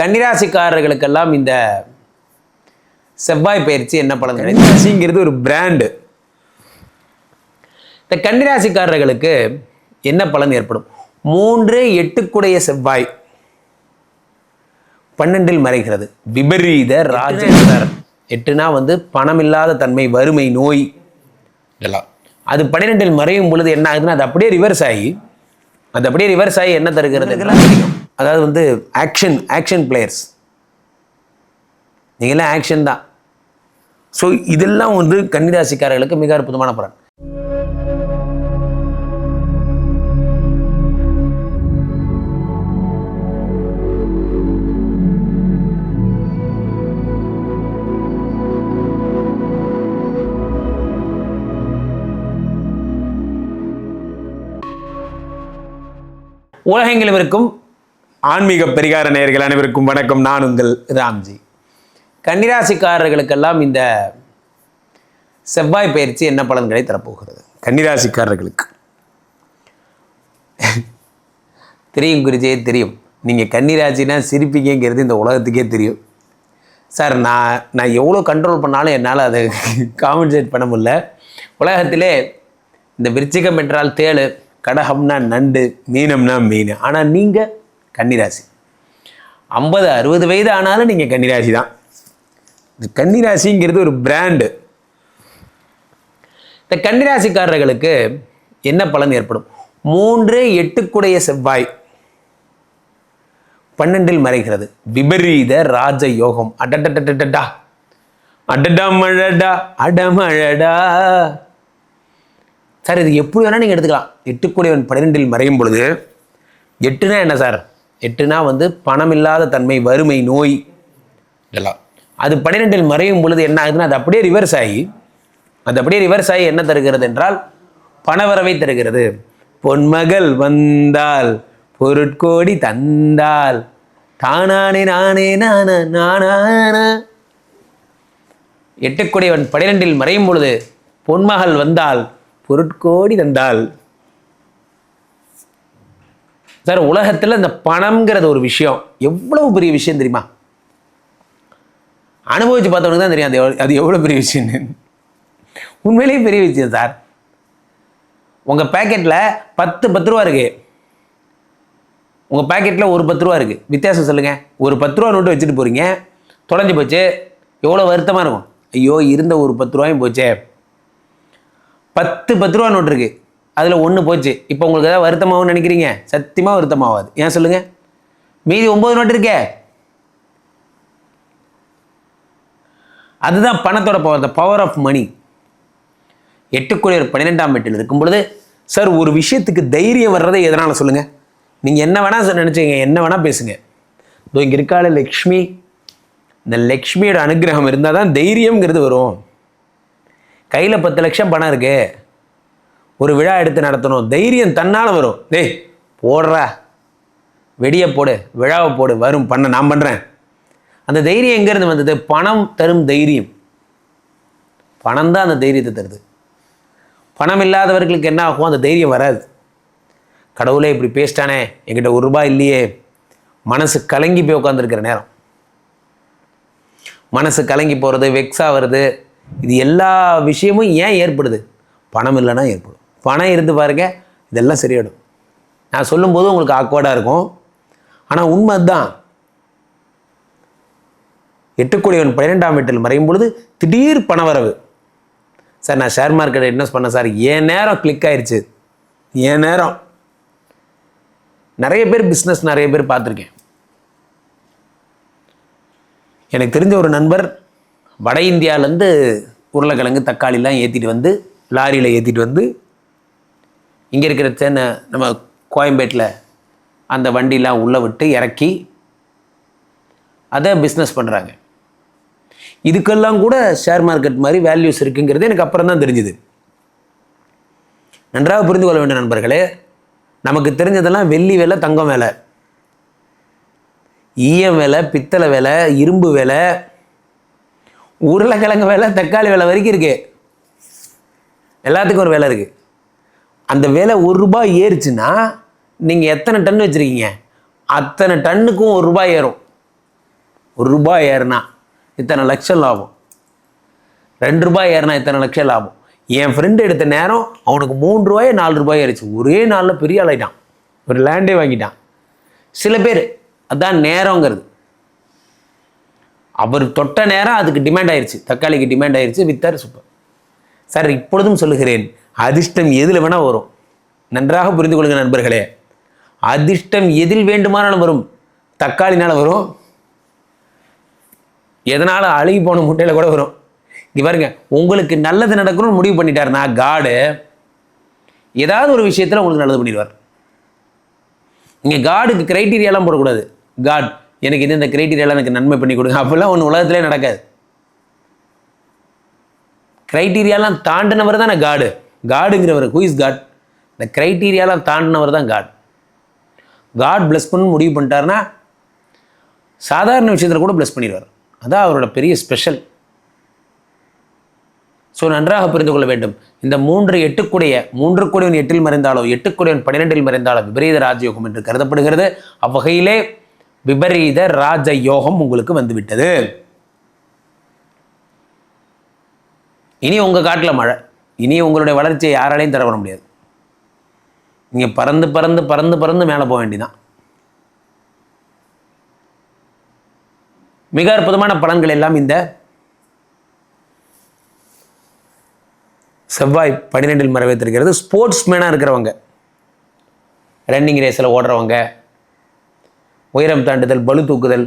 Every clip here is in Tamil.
கன்னிராசிக்காரர்களுக்கெல்லாம் இந்த செவ்வாய் பயிற்சி என்ன பலன் கன்னிராசிங்கிறது ஒரு பிராண்டு இந்த கன்னிராசிக்காரர்களுக்கு என்ன பலன் ஏற்படும்? மூன்று எட்டுக்குடைய செவ்வாய் பன்னெண்டில் மறைகிறது. விபரீத ராஜேந்தர் எட்டுனா வந்து பணம் இல்லாத தன்மை வறுமை நோய் இதெல்லாம். அது பன்னிரெண்டில் மறையும் பொழுது என்ன ஆகுதுன்னா அது அப்படியே ரிவர்ஸ் ஆகி அது அப்படியே ரிவர்ஸ் ஆகி என்ன தருகிறது? தெரியும் அதாவது வந்து ஆக்ஷன் ஆக்ஷன் பிளேயர்ஸ் நீங்களாம் ஆக்ஷன் தான். ஸோ இதெல்லாம் வந்து கன்னிராசிக்காரர்களுக்கு மிக அற்புதமான பலன். உலகெங்கிலும் இருக்கும் ஆன்மீக பரிகார நேயர்கள் அனைவருக்கும் வணக்கம். நான் உங்கள் ராம்ஜி. கன்னிராசிக்காரர்களுக்கெல்லாம் இந்த செவ்வாய் பயிற்சி என்ன பலன்களை தரப்போகிறது? கன்னிராசிக்காரர்களுக்கு. தெரியும் குருஜே தெரியும். நீங்கள் கன்னிராசினா சிரிப்பீங்கிறது இந்த உலகத்துக்கே தெரியும். சார் நான் நான் எவ்வளோ கண்ட்ரோல் பண்ணாலும் என்னால் அதை காம்பன்சேட் பண்ண முடியல. உலகத்திலே இந்த விருச்சிகம் என்றால் தேளு கடகம்னா நண்டு மீனம்னா மீன். ஆனால் நீங்கள் கன்னிராசி. ஐம்பது அறுபது வயது ஆனாலும் நீங்கள் கன்னிராசி தான். கன்னிராசிங்கிறது ஒரு பிராண்டு இந்த கன்னிராசிக்காரர்களுக்கு என்ன பலன் ஏற்படும்? மூன்று எட்டுக்குடைய செவ்வாய் பன்னெண்டில் மறைகிறது. விபரீத ராஜ யோகம். அடடடடடா அடடா மழடா அடமழடா. சார் இது எப்படி வேணால் நீங்கள் எடுத்துக்கலாம். எட்டுக்குடையவன் பன்னிரெண்டில் மறையும் பொழுது எட்டுனா என்ன சார்? எட்டுனா வந்து பணம் இல்லாத தன்மை வறுமை நோய் இதெல்லாம். அது பன்னிரெண்டில் மறையும் பொழுது என்ன ஆகுதுன்னா அது அப்படியே ரிவர்ஸ் ஆகி அது அப்படியே ரிவர்ஸ் ஆகி என்ன தருகிறது என்றால் பணவரவை தருகிறது. பொன்மகள் வந்தால் பொருட்கோடி தந்தால் தானானே நானே நான நானான. எட்டுக்குடையவன் பனிரெண்டில் மறையும் பொழுது பொன்மகள் வந்தால் பொருட்கோடி தந்தால் சார் உலகத்தில் இந்த பணம்ங்கிறது ஒரு விஷயம். எவ்வளவு பெரிய விஷயம் தெரியுமா? அனுபவிச்சு பார்த்தவனுக்கு தான் தெரியும் அது எவ்வளோ அது எவ்வளோ பெரிய விஷயம்னு. உண்மையிலேயே பெரிய விஷயம் சார். உங்கள் பேக்கெட்டில் பத்து பத்து ரூபா இருக்கு. உங்கள் பேக்கெட்டில் ஒரு பத்து ரூபா இருக்குது வித்தியாசம் சொல்லுங்கள் ஒரு பத்து ரூபா நோட்டு வச்சுட்டு போகிறீங்க தொலைஞ்சு போச்சு. எவ்வளோ வருத்தமாக இருக்கும். ஐயோ இருந்த ஒரு பத்து ரூபாயும் போச்சே. பத்து பத்து ரூபா நோட்டு இருக்குது அதில் ஒன்று போச்சு. இப்போ உங்களுக்கு ஏதாவது வருத்தமாகவும் நினைக்கிறீங்க? சத்தியமாக வருத்தமாகாது. ஏன் சொல்லுங்கள் மீதி ஒம்பது நோட்டு இருக்கே. அதுதான் பணத்தோட power the power of money எட்டுக்குரியர் பன்னிரெண்டாம் வீட்டில் இருக்கும் பொழுது சார் ஒரு விஷயத்துக்கு தைரியம் வர்றதை எதனால் சொல்லுங்கள் நீங்கள் என்ன வேணால் சார் நினச்சிங்க என்ன வேணால் பேசுங்க. இதோ இங்கே இருக்கால லக்ஷ்மி? இந்த லக்ஷ்மியோட அனுகிரகம் இருந்தால் தான் தைரியம்ங்கிறது வரும். கையில் பத்து லட்சம் பணம் இருக்குது ஒரு விழா எடுத்து நடத்தணும். தைரியம் தன்னால் வரும். டேய் போடுறா. வெடியை போடு விழாவை போடு வரும் பண்ண நான் பண்ணுறேன் அந்த தைரியம் எங்கேருந்து வந்தது? பணம் தரும் தைரியம். பணம் தான் அந்த தைரியத்தை தருது. பணம் இல்லாதவர்களுக்கு என்ன ஆகும்? அந்த தைரியம் வராது. கடவுளே இப்படி பேசிட்டானே என்கிட்ட ஒரு ரூபாய் இல்லையே. மனசு கலங்கி போய் உட்காந்துருக்கிற நேரம். மனசு கலங்கி போகிறது வெக்ஸா வருது. இது எல்லா விஷயமும் ஏன் ஏற்படுது? பணம் இல்லைன்னா ஏற்படும். பணம் இருந்து பாருங்க இதெல்லாம் சரியாயிடும். நான் சொல்லும்போது உங்களுக்கு ஆக்வர்டாக இருக்கும். ஆனால் உண்மை அதுதான் எட்டுக்குடியவன் பன்னிரெண்டாம் வீட்டில் மறையும் பொழுது திடீர் பணவரவு சார் நான் ஷேர் மார்க்கெட்டை இன்வெஸ்ட் பண்ணேன் சார். என் நேரம் கிளிக் ஆயிடுச்சு என் நேரம். நிறைய பேர் பிஸ்னஸ் நிறைய பேர் பார்த்துருக்கேன். எனக்கு தெரிஞ்ச ஒரு நண்பர் வட இந்தியாவிலேருந்து உருளைக்கிழங்கு தக்காளிலாம் ஏற்றிட்டு வந்து லாரியில் ஏற்றிட்டு வந்து இங்கே இருக்கிற தேனை நம்ம கோயம்பேட்டில் அந்த வண்டிலாம் உள்ளே விட்டு இறக்கி அதை பிஸ்னஸ் பண்ணுறாங்க இதுக்கெல்லாம் கூட ஷேர் மார்க்கெட் மாதிரி வேல்யூஸ் இருக்குங்கிறது எனக்கு அப்புறம் தான் தெரிஞ்சுது. நன்றாக புரிந்து கொள்ள வேண்டிய நண்பர்களே நமக்கு தெரிஞ்சதெல்லாம் வெள்ளி வேலை தங்கம் வேலை. ஈயம் வேலை பித்தளை வேலை இரும்பு வேலை. உருளைக்கிழங்கு வேலை தக்காளி வேலை வரைக்கும் இருக்கு. எல்லாத்துக்கும் ஒரு வேலை இருக்குது அந்த விலை ஒரு ரூபாய் ஏறுச்சுன்னா நீங்கள் எத்தனை டன் வச்சுருக்கீங்க? அத்தனை டன்னுக்கும் ஒரு ரூபாய் ஏறும். ஒரு ரூபாய் ஏறினா இத்தனை லட்சம் லாபம். ரெண்டு ரூபாய் ஏறினா இத்தனை லட்சம் லாபம். என் ஃப்ரெண்டு எடுத்த நேரம் அவனுக்கு மூணு ரூபாயே நாலு ரூபாய் ஆயிடுச்சு ஒரே நாளில் பெரிய ஆளாயிட்டான். ஒரு லேண்டே வாங்கிட்டான். சில பேர் அதான் நேரங்கிறது. அவர் தொட்ட நேரம் அதுக்கு டிமாண்ட் ஆயிடுச்சு தக்காளிக்கு டிமாண்ட் ஆயிடுச்சு வித்தார் சூப்பர் சார் இப்பொழுதும் சொல்லுகிறேன். அதிர்ஷ்டம் எதில் வேணால் வரும். நன்றாக புரிந்து கொள்ளுங்க நண்பர்களே. அதிர்ஷ்டம் எதில் வேண்டுமானாலும் வரும். தக்காளினால் வரும். எதனால் அழுகி போன முட்டையில் கூட வரும். இங்கே பாருங்க உங்களுக்கு நல்லது நடக்கணும்னு முடிவு பண்ணிட்டாருனா காடு ஏதாவது ஒரு விஷயத்தில் உங்களுக்கு நல்லது பண்ணிடுவார். நீங்கள் காடுக்கு க்ரைட்டீரியாலாம் போடக்கூடாது. காட் எனக்கு இந்த க்ரைட்டீரியாலாம் எனக்கு நன்மை பண்ணி கொடுங்க. அப்போல்லாம் ஒன்று உலகத்திலே நடக்காது. க்ரைட்டீரியாலாம் தாண்டினவர் தானே காடு காடுங்கிறவர் ஹூ இஸ் காட் இந்த க்ரைட்டீரியாலாம் தாண்டினவர் தான் காட் காட் ப்ளஸ் பண்ணு முடிவு பண்ணிட்டாருன்னா சாதாரண விஷயத்தில் கூட ப்ளஸ் பண்ணிடுவார். அதான் அவரோட பெரிய ஸ்பெஷல் ஸோ நன்றாக புரிந்து கொள்ள வேண்டும். இந்த மூன்று எட்டுக்குடைய மூன்று கூடியவன் எட்டில் மறைந்தாலோ எட்டுக்குடையவன் பன்னிரெண்டில் மறைந்தாலோ விபரீத ராஜயோகம் என்று கருதப்படுகிறது. அவ்வகையிலே விபரீத ராஜ யோகம் உங்களுக்கு வந்துவிட்டது. இனி உங்கள் காட்டில் மழை. இனி உங்களுடைய வளர்ச்சியை யாராலையும் தர வர முடியாது. நீங்கள் பறந்து பறந்து பறந்து பறந்து மேலே போக வேண்டிதான் மிக அற்புதமான பலன்கள் எல்லாம் இந்த செவ்வாய் பன்னிரெண்டில் மறைவைத்திருக்கிறது ஸ்போர்ட்ஸ் மேனாக இருக்கிறவங்க ரன்னிங் ரேஸில் ஓடுறவங்க உயரம் தாண்டுதல் பளு தூக்குதல்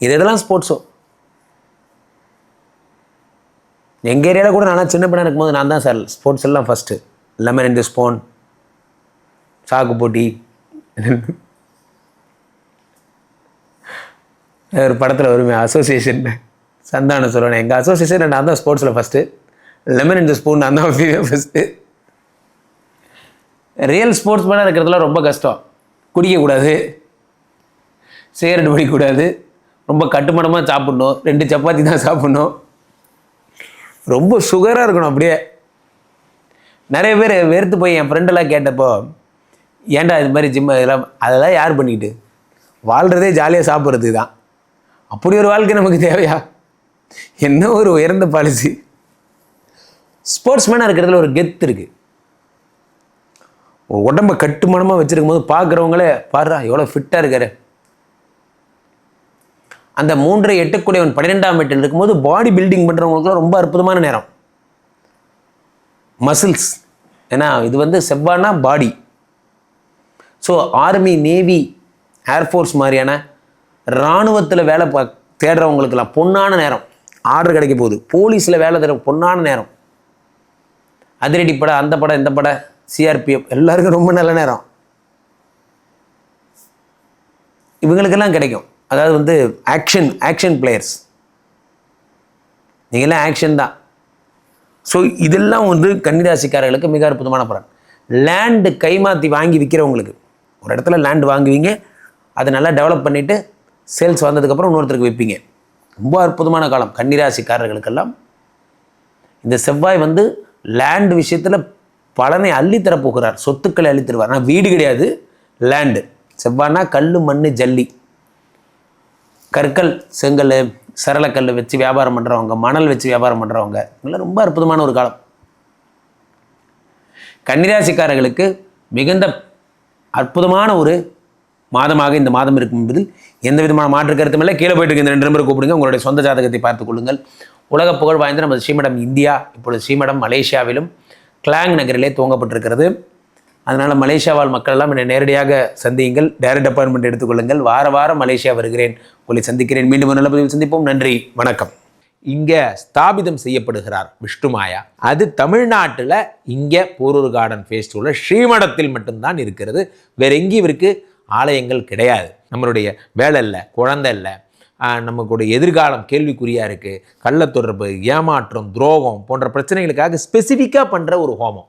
இது இதெல்லாம் ஸ்போர்ட்ஸோ எங்கள் ஏரியாவில் கூட நான் சின்ன பிள்ளை இருக்கும்போது நான் தான் சார் ஸ்போர்ட்ஸ் எல்லாம் ஃபஸ்ட்டு லெமன் இந்த ஸ்பூன் ஸ்போன் சாக்கு போட்டி. ஒரு படத்தில் வருமே அசோசியேஷன் சந்தானம் சொல்லுவேன் எங்கள் அசோசியேஷன் நான் தான் ஸ்போர்ட்ஸில் ஃபஸ்ட்டு லெமன் இந்த ஸ்பூன் நான் தான் ஃபஸ்ட்டு ரியல் ஸ்போர்ட்ஸ் மேனாக இருக்கிறதுலாம் ரொம்ப கஷ்டம். குடிக்கக்கூடாது. சிகரெட் பிடிக்கக்கூடாது. ரொம்ப கட்டுமானமாக சாப்பிட்ணும். ரெண்டு சப்பாத்தி தான் சாப்பிட்ணும். ரொம்ப சுகராக இருக்கணும் அப்படியே. நிறைய பேர் வெறுத்து போய் என் ஃப்ரெண்டெல்லாம் கேட்டப்போ ஏன்டா இது மாதிரி ஜிம் இதெல்லாம் அதெல்லாம் யார் பண்ணிக்கிட்டு? வாழ்கிறதே ஜாலியாக சாப்பிட்றது தான். அப்படி ஒரு வாழ்க்கை நமக்கு தேவையா? என்ன ஒரு உயர்ந்த பாலிசி ஸ்போர்ட்ஸ்மேனாக இருக்கிறதுல ஒரு கெத்து இருக்குது ஒரு உடம்பை கட்டுமானமாக வச்சுருக்கும் போது பார்க்குறவங்களே பாடுறா எவ்வளோ ஃபிட்டாக இருக்காரு. அந்த மூன்று எட்டுக்குடையவன் பன்னிரெண்டாம் வீட்டில் இருக்கும்போது பாடி பில்டிங் பண்ணுறவங்களுக்குலாம் ரொம்ப அற்புதமான நேரம். மசில்ஸ் ஏன்னா இது வந்து செவ்வானா body so army navy air force மாதிரியான இராணுவத்தில் வேலை பா தேடுறவங்களுக்கெல்லாம் பொன்னான நேரம். ஆர்டர் கிடைக்க போகுது. போலீஸில் வேலை தர பொன்னான நேரம். அதிரடி படம் அந்த படம் இந்த படம் சிஆர்பிஎஃப் எல்லாருக்கும் ரொம்ப நல்ல நேரம். இவங்களுக்கெல்லாம் கிடைக்கும். அதாவது வந்து ஆக்ஷன் ஆக்ஷன் பிளேயர்ஸ் நீங்களாம் ஆக்ஷன் தான். ஸோ இதெல்லாம் வந்து கன்னிராசிக்காரர்களுக்கு மிக அற்புதமான பலன். லேண்டு கைமாற்றி வாங்கி விற்கிறவங்களுக்கு ஒரு இடத்துல லேண்டு வாங்குவீங்க அதை நல்லா டெவலப் பண்ணிவிட்டு சேல்ஸ் வந்ததுக்கப்புறம் இன்னொருத்தருக்கு விற்பீங்க ரொம்ப அற்புதமான காலம். கன்னிராசிக்காரர்களுக்கெல்லாம் இந்த செவ்வாய் வந்து லேண்டு விஷயத்தில் பலனை அள்ளித்தரப் போகிறார் சொத்துக்களை அள்ளித்தருவார். ஆனால் வீடு கிடையாது. லேண்டு செவ்வாய்னா கல் மண் ஜல்லி. கற்கள் செங்கல் சரளக்கல் வச்சு வியாபாரம் பண்ணுறவங்க மணல் வச்சு வியாபாரம் பண்ணுறவங்க இதெல்லாம் ரொம்ப அற்புதமான ஒரு காலம். கன்னிராசிக்காரர்களுக்கு மிகுந்த அற்புதமான ஒரு மாதமாக இந்த மாதம் இருக்கும் என்பதில் எந்த விதமான மாற்று கருத்தும் இல்லை. கீழே போயிட்டு இருக்க இந்த ரெண்டு நம்பர் கூப்பிடுங்க. உங்களுடைய சொந்த ஜாதகத்தை பார்த்துக் கொள்ளுங்கள். உலக புகழ் வாய்ந்த நமது ஸ்ரீமடம் இந்தியா இப்பொழுது ஸ்ரீமடம் மலேசியாவிலும் கிளாங் நகரிலே துவங்கப்பட்டிருக்கிறது. அதனால் மலேசியா வாழ் மக்கள் என்னை நேரடியாக சந்தியுங்கள். டைரக்ட் அப்பாயின்மெண்ட் எடுத்துக்கொள்ளுங்கள். வார வாரம் மலேசியா வருகிறேன். உங்களை சந்திக்கிறேன். மீண்டும் ஒரு நல்ல பதிவில் சந்திப்போம். நன்றி. வணக்கம். இங்கே ஸ்தாபிதம் செய்யப்படுகிறார் விஷ்ணுமாயா அது தமிழ்நாட்டில் இங்கே போரூர் கார்டன் ஃபேஸ்டிவலில் ஸ்ரீமடத்தில் மட்டும்தான் இருக்கிறது. வேற எங்கேயும் இவருக்கு ஆலயங்கள் கிடையாது. நம்மளுடைய வேலை இல்லை குழந்தை இல்லை. நமக்குடைய எதிர்காலம் கேள்விக்குறியாக இருக்குது கள்ளத்தொடர்பு ஏமாற்றம் துரோகம் போன்ற பிரச்சனைகளுக்காக ஸ்பெசிஃபிக்காக பண்ணுற ஒரு ஹோமம்.